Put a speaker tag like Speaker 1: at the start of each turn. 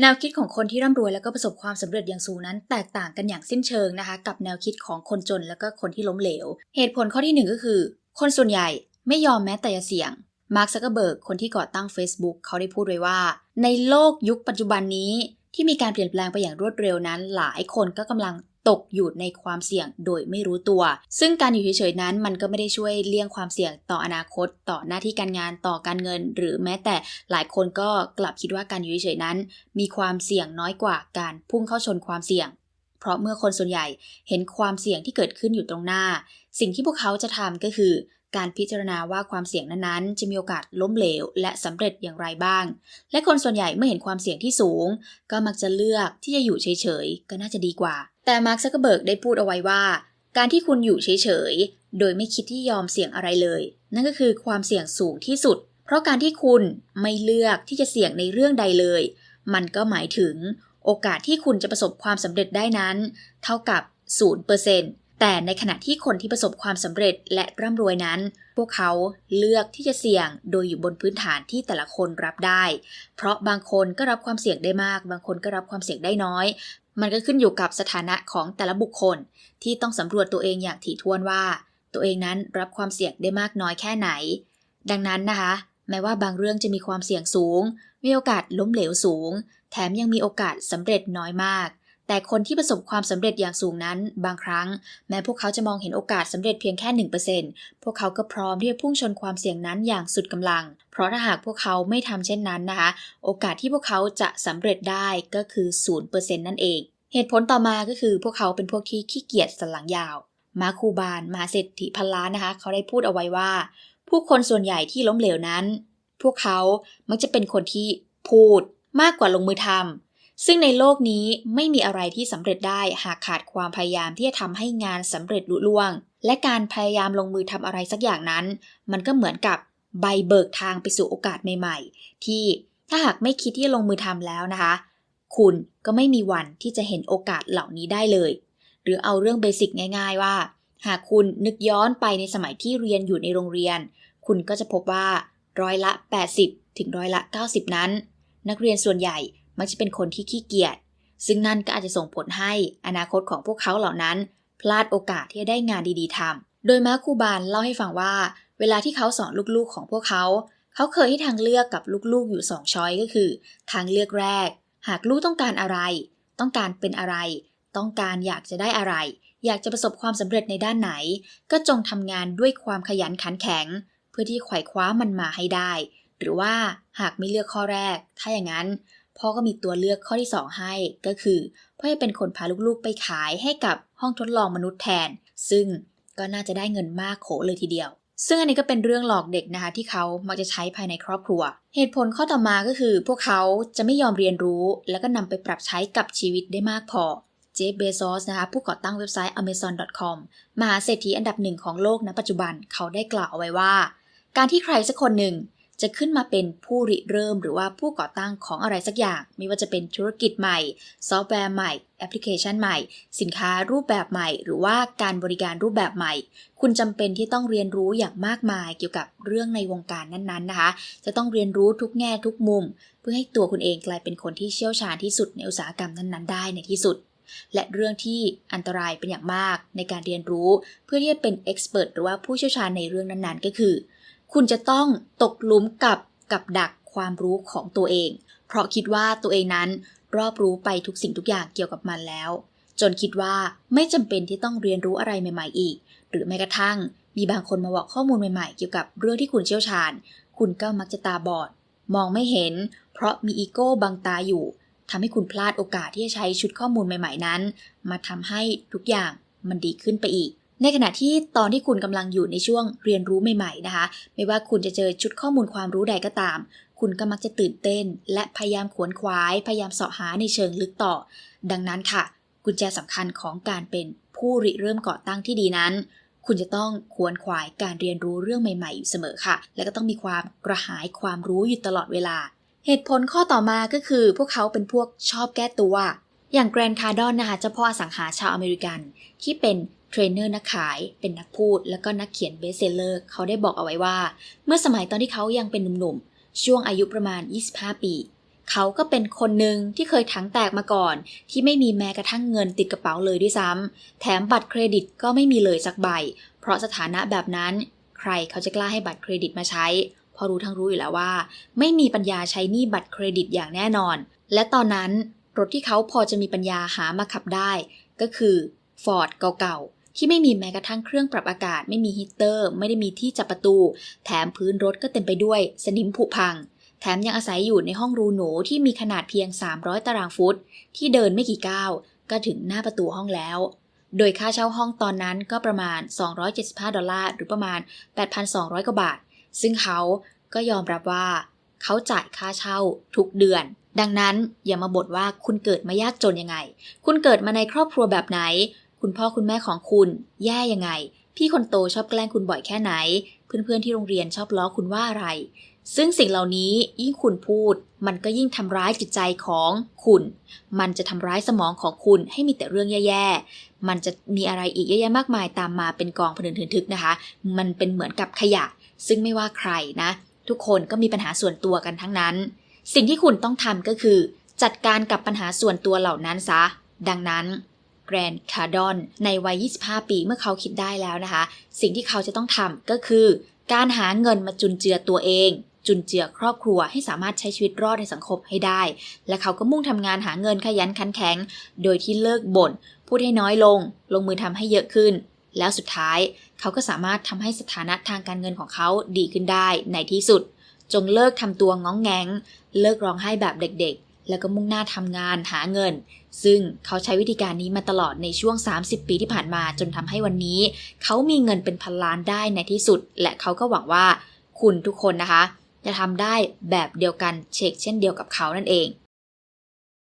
Speaker 1: แนวคิดของคนที่ร่ำรวยแล้วก็ประสบความสำเร็จอย่างสูงนั้น แตกต่างกันอย่างสิ้นเชิงนะคะ กับแนวคิดของคนจนแล้วก็คนที่ล้มเหลว เหตุผลข้อที่หนึ่งก็คือ คนส่วนใหญ่ไม่ยอมแม้แต่จะเสี่ยงมาร์คซักเกอร์เบิร์กคนที่ก่อตั้ง Facebook เขาได้พูดไว้ว่า ในโลกยุคปัจจุบันนี้ที่มีการเปลี่ยนแปลงไปอย่างรวดเร็วนั้น หลายคนก็กำลัง ตกอยู่ในความเสี่ยงโดยไม่รู้ตัว ซึ่งการอยู่เฉยๆนั้นมันก็ไม่ได้ช่วยเลี่ยงความเสี่ยงต่ออนาคต ต่อหน้าที่การงานต่อการเงิน หรือแม้แต่หลายคนก็กลับคิดว่าการอยู่เฉยๆนั้น มีความเสี่ยงน้อยกว่าการพุ่งเข้าชนความเสี่ยง เพราะเมื่อคนส่วนใหญ่เห็นความเสี่ยงที่เกิดขึ้นอยู่ตรงหน้า สิ่งที่พวกเขาจะทำก็คือการพิจารณาว่าความเสี่ยงนั้นๆ จะมีโอกาสล้มเหลว และสำเร็จอย่างไรบ้าง และคนส่วนใหญ่เมื่อเห็นความเสี่ยงที่สูง ก็มักจะเลือกที่จะอยู่เฉยๆ ก็น่าจะดีกว่า แต่มาร์คซักเกอร์เบิร์กได้พูดเอาไว้ว่า การที่คุณอยู่เฉยๆ โดยไม่คิดที่ยอมเสี่ยงอะไรเลย นั่นก็คือความเสี่ยงสูงที่สุด เพราะการที่คุณไม่เลือกที่จะเสี่ยงในเรื่องใดเลย มันก็หมายถึงโอกาสที่คุณจะประสบความสำเร็จได้นั้น เท่ากับ 0%แต่ในขณะที่คนที่ประสบความสำเร็จและร่ำรวยนั้น พวกเขาเลือกที่จะเสี่ยงโดยอยู่บนพื้นฐานที่แต่ละคนรับได้ เพราะบางคนก็รับความเสี่ยงได้มาก บางคนก็รับความเสี่ยงได้น้อย มันก็ขึ้นอยู่กับสถานะของแต่ละบุคคล ที่ต้องสำรวจตัวเองอย่างถี่ถ้วนว่า ตัวเองนั้นรับความเสี่ยงได้มากน้อยแค่ไหน ดังนั้นนะคะ แม้ว่าบางเรื่องจะมีความเสี่ยงสูง มีโอกาสล้มเหลวสูง แถมยังมีโอกาสสำเร็จน้อยมาก แต่คนที่ประสบความสำเร็จอย่างสูงนั้น บางครั้ง แม้พวกเขาจะมองเห็นโอกาสสำเร็จเพียงแค่ 1%พวกเขาก็พร้อมที่จะพุ่งชนความเสี่ยงนั้นอย่างสุดกำลัง เพราะถ้าหากพวกเขาไม่ทำเช่นนั้นนะคะ โอกาสที่พวกเขาจะสำเร็จได้ก็คือ 0%นั่นเอง เหตุผลต่อมาก็คือพวกเขาเป็นพวกที่ขี้เกียจสันหลังยาว มาคูบานมาเศรษฐีพันล้านนะคะ เขาได้พูดเอาไว้ว่า ผู้คนส่วนใหญ่ที่ล้มเหลวนั้น พวกเขามักจะเป็นคนที่พูดมากกว่าลงมือทำ ซึ่งในโลกนี้ไม่มีอะไรที่สำเร็จได้หากขาดความพยายามที่จะทำให้งานสำเร็จลุล่วง และการพยายามลงมือทำอะไรสักอย่างนั้น มันก็เหมือนกับใบเบิกทางไปสู่โอกาสใหม่ๆ ที่ถ้าหากไม่คิดที่จะลงมือทำแล้วนะคะ คุณก็ไม่มีวันที่จะเห็นโอกาสเหล่านี้ได้เลย หรือเอาเรื่องเบสิกง่ายๆว่า หากคุณนึกย้อนไปในสมัยที่เรียนอยู่ในโรงเรียน คุณก็จะพบว่าร้อยละ 80 ถึงร้อยละ 90 นั้น นักเรียนส่วนใหญ่ มักจะเป็นคนที่ขี้เกียจ ซึ่งนั่นก็อาจจะส่งผลให้อนาคตของพวกเขาเหล่านั้น พลาดโอกาสที่จะได้งานดีๆทำโดยมาคูบานเล่าให้ฟังว่า เวลาที่เขาสอนลูกๆของพวกเขา เขาเคยให้ทางเลือกกับลูกๆอยู่สองช้อยก็คือ ทางเลือกแรก หากลูกต้องการอะไร ต้องการเป็นอะไร ต้องการอยากจะได้อะไร อยากจะประสบความสำเร็จในด้านไหน ก็จงทำงานด้วยความขยันขันแข็ง เพื่อที่ไขว่คว้ามันมาให้ได้ หรือว่าหากไม่เลือกข้อแรก ถ้าอย่างนั้น พ่อก็มีตัวเลือกข้อที่ 2 ให้ก็คือพ่อจะเป็นคนพาลูกๆไปขายให้กับห้องทดลองมนุษย์แทน ซึ่งก็น่าจะได้เงินมากโขเลยทีเดียว ซึ่งอันนี้ก็เป็นเรื่องหลอกเด็กนะคะที่เขามักจะใช้ภายในครอบครัว เหตุผลข้อต่อมาก็คือ พวกเขาจะไม่ยอมเรียนรู้ แล้วก็นำไปปรับใช้กับชีวิตได้มากพอเจฟเบซอสนะคะผู้ก่อตั้งเว็บไซต์ amazon.com มหาเศรษฐีอันดับหนึ่งของโลกณปัจจุบันเขาได้กล่าวเอาไว้ว่า การที่ใครสักคนหนึ่ง จะขึ้นมาเป็นผู้ริเริ่มหรือว่าผู้ก่อตั้งของอะไรสักอย่าง ไม่ว่าจะเป็นธุรกิจใหม่ ซอฟต์แวร์ใหม่ แอปพลิเคชันใหม่ สินค้ารูปแบบใหม่ หรือว่าการบริการรูปแบบใหม่ คุณจำเป็นที่ต้องเรียนรู้อย่างมากมายเกี่ยวกับเรื่องในวงการนั้นๆนะคะ จะต้องเรียนรู้ทุกแง่ทุกมุม เพื่อให้ตัวคุณเองกลายเป็นคนที่เชี่ยวชาญที่สุดในอุตสาหกรรมนั้นๆ ได้ในที่สุดและเรื่องที่อันตรายเป็นอย่างมากในการเรียนรู้ เพื่อที่จะเป็นเอ็กซ์เพรสหรือว่าผู้เชี่ยวชาญในเรื่องนั้นๆ ก็คือ คุณจะต้องตกหลุมกับกับดักความรู้ของตัวเอง เพราะคิดว่าตัวเองนั้นรอบรู้ไปทุกสิ่งทุกอย่างเกี่ยวกับมันแล้ว จนคิดว่าไม่จำเป็นที่ต้องเรียนรู้อะไรใหม่ ๆ อีก หรือแม้กระทั่ง มีบางคนมาบอกข้อมูลใหม่ๆ เกี่ยวกับเรื่องที่คุณเชี่ยวชาญ คุณก็มักจะตาบอด มองไม่เห็น เพราะมีอีโก้บังตาอยู่ทำให้คุณพลาดโอกาสที่จะใช้ชุดข้อมูลใหม่ ๆ นั้น มาทำให้ทุกอย่างมันดีขึ้นไปอีก ในขณะที่ตอนที่คุณกำลังอยู่ในช่วงเรียนรู้ใหม่ๆนะคะ ไม่ว่าคุณจะเจอชุดข้อมูลความรู้ใดก็ตาม คุณก็มักจะตื่นเต้น และพยายามขวนขวาย พยายามเสาะหาในเชิงลึกต่อ ดังนั้นค่ะ กุญแจสำคัญของการเป็นผู้ริเริ่มก่อตั้งที่ดีนั้น คุณจะต้องขวนขวายการเรียนรู้เรื่องใหม่ๆอยู่เสมอค่ะ และก็ต้องมีความกระหายความรู้อยู่ตลอดเวลา เหตุผลข้อต่อมาก็คือ พวกเขาเป็นพวกชอบแก้ตัวอย่างแกรนคาร์ดอนนะคะเจ้าพ่ออสังหาชาวอเมริกัน ที่เป็น เทรนเนอร์นักขายเป็นนักพูด แล้วก็นักเขียนเบสเซลเลอร์เขาได้บอกเอาไว้ว่า เมื่อสมัยตอนที่เขายังเป็นหนุ่มๆ ช่วงอายุประมาณ 25 ปี เขาก็เป็นคนหนึ่งที่เคยถังแตกมาก่อน ที่ไม่มีแม้กระทั่งเงินติดกระเป๋าเลยด้วยซ้ำแถมบัตรเครดิตก็ไม่มีเลยสักใบ เพราะสถานะแบบนั้น ใครเขาจะกล้าให้บัตรเครดิตมาใช้พราะรู้ทั้งรู้อยู่แล้วว่า ไม่มีปัญญาใช้หนี้บัตรเครดิตอย่างแน่นอน และตอนนั้นรถที่เขาพอจะมีปัญญาหามาขับได้ ก็คือ Ford เก่าๆ ที่ไม่มีแม้กระทั่งเครื่องปรับอากาศ ไม่มีฮีตเตอร์ ไม่ได้มีที่จับประตู แถมพื้นรถก็เต็มไปด้วย สนิมผุพัง แถมยังอาศัยอยู่ในห้องรูหนูที่มีขนาดเพียง 300 ตารางฟุต ที่เดินไม่กี่ก้าว ก็ถึงหน้าประตูห้องแล้ว โดยค่าเช่าห้องตอนนั้นก็ประมาณ 275 ดอลลาร์หรือประมาณ 8,200 กว่าบาท ซึ่งเขาก็ยอมรับว่า เขาจ่ายค่าเช่าทุกเดือนดังนั้นอย่ามาบ่นว่าคุณเกิดมายากจนยังไง คุณเกิดมาในครอบครัวแบบไหน คุณพ่อคุณแม่ของคุณ แย่ยังไง พี่คนโตชอบแกล้งคุณบ่อยแค่ไหน เพื่อนๆที่โรงเรียนชอบล้อคุณว่าอะไร ซึ่งสิ่งเหล่านี้ยิ่งคุณพูด มันก็ยิ่งทำร้ายจิตใจของคุณ มันจะทำร้ายสมองของคุณให้มีแต่เรื่องแย่ๆ มันจะมีอะไรอีกเยอะแยะมากมายตามมาเป็นกองพะเนินเทินทึกนะคะ มันเป็นเหมือนกับขยะ ซึ่งไม่ว่าใครนะ ทุกคนก็มีปัญหาส่วนตัวกันทั้งนั้น สิ่งที่คุณต้องทำก็คือ จัดการกับปัญหาส่วนตัวเหล่านั้นซะ ดังนั้น กรนด์คาร์ดอนในวัย 25 ปีเมื่อเขาคิดได้แล้วนะคะ สิ่งที่เขาจะต้องทำก็คือ การหาเงินมาจุนเจือตัวเองจุนเจือครอบครัวให้สามารถใช้ชีวิตรอดในสังคมให้ได้ และเขาก็มุ่งทำงานหาเงินขยันขันแข็ง โดยที่เลิกบ่น พูดให้น้อยลง ลงมือทำให้เยอะขึ้น แล้วสุดท้ายเขาก็สามารถทำให้สถานะทางการเงินของเขาดีขึ้นได้ในที่สุด จงเลิกทำตัวง้องแงง เลิกร้องไห้แบบเด็กๆ แล้วก็มุ่งหน้าทำงานหาเงิน ซึ่งเขาใช้วิธีการนี้มาตลอดในช่วง 30 ปีที่ผ่านมาจนทำให้วันนี้ เขามีเงินเป็นพันล้านได้ในที่สุด และเขาก็หวังว่าคุณทุกคนนะคะ จะทำได้แบบเดียวกันเช็คเช่นเดียวกับเขานั่นเอง